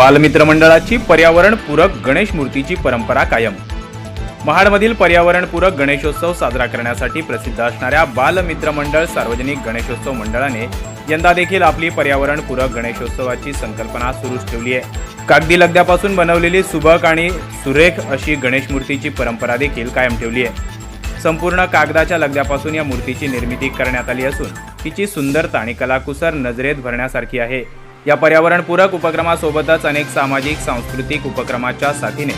बालमित्र मंडळाची पर्यावरणपूरक गणेश मूर्तीची परंपरा कायम. महाडमधील पर्यावरणपूरक गणेशोत्सव साजरा करण्यासाठी प्रसिद्ध असणाऱ्या बालमित्र मंडळ सार्वजनिक गणेशोत्सव मंडळाने यंदा देखील आपली पर्यावरणपूरक गणेशोत्सवाची संकल्पना सुरूच ठेवली आहे. कागदी लगद्यापासून बनवलेली सुबक आणि सुरेख अशी गणेश मूर्तीची परंपरा देखील कायम ठेवली आहे. संपूर्ण कागदाच्या लगद्यापासून या मूर्तीची निर्मिती करण्यात आली असून तिची सुंदरता आणि कलाकुसर नजरेत भरण्यासारखी आहे. या पर्यावरणपूरक उपक्रमासोबतच अनेक सामाजिक सांस्कृतिक उपक्रमाच्या साथीने.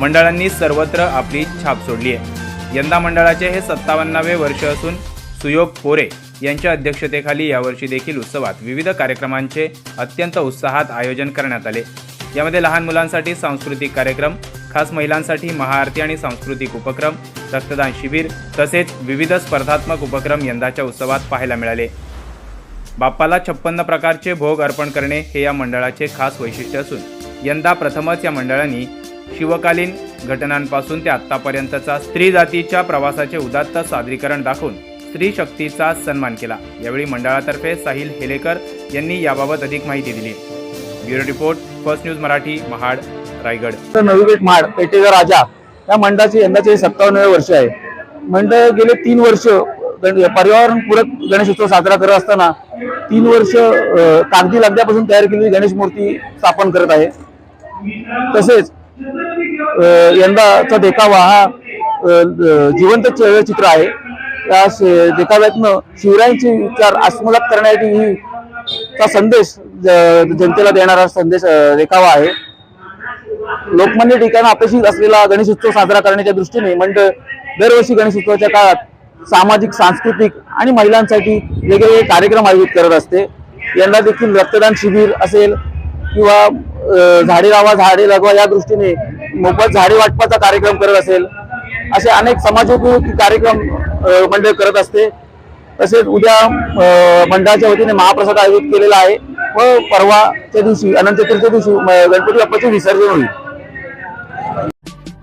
मंडळांनी सर्वत्र आपली छाप सोडली आहे. यंदा मंडळाचे हे सत्तावन्नावे वर्ष असून सुयोग पोरे यांच्या अध्यक्षतेखाली यावर्षी देखील उत्सवात विविध कार्यक्रमांचे अत्यंत उत्साहात आयोजन करण्यात आले. यामध्ये लहान मुलांसाठी सांस्कृतिक कार्यक्रम खास महिलांसाठी महाआरती आणि सांस्कृतिक उपक्रम रक्तदान शिबिर तसेच विविध स्पर्धात्मक उपक्रम यंदाच्या उत्सवात पाहायला मिळाले. बाप्पाला छप्पन्न प्रकारचे भोग अर्पण करणे हे या मंडळाचे खास वैशिष्ट्य असून यंदा प्रथमच या मंडळांनी शिवकालीन घटनांपासून ते आत्तापर्यंतचा स्त्री जातीच्या प्रवासाचे उदात्त सादरीकरण दाखवून स्त्री शक्तीचा सन्मान केला. यावेळी मंडळातर्फे साहिल हेलेकर यांनी याबाबत अधिक माहिती दिली. Bureau report first news Marathi Mahad Raigad. तर महाड पेठेचा राजा. या मंडळाचे यंदाचे सत्तावन्नवे वर्ष आहे मंडळ गेले तीन वर्ष गण- पर्यावरणपूरक गणेशोत्सव साजरा करत असताना तीन वर्ष कागदी लगद्यापासून तयार केलेली गणेश मूर्ती स्थापन करत आहे. तसेच यंदाचा देखावा हा जिवंत चित्र आहे. या देखाव्यातनं शिवरायांचे विचार आत्मसात करण्यासाठी ही चा संदेश ज- जनतेला देणारा संदेश देखावा आहे. लोकमान्य ठिकाण अपेक्षित असलेला गणेश उत्सव साजरा करण्याच्या दृष्टीने मंडळ दरवर्षी गणेश उत्सवाच्या काळात सामाजिक सांस्कृतिक आणि महिलांसाठी वेगवेगळे कार्यक्रम आयोजित करत असते. यंदा देखील रक्तदान शिबिर असेल किंवा झाडे लावा झाडे लगवा या दृष्टीने मोफत झाडे वाटपाचा कार्यक्रम करत असेल. असे अनेक समाजोपयोगी कार्यक्रम मंडळ करत असते. तसेच उद्या मंडळाच्या वतीने महाप्रसाद आयोजित केलेला आहे व परवाच्या दिवशी अनंत चतुर्थीच्या दिवशी गणपती बाप्पाचे विसर्जन होईल.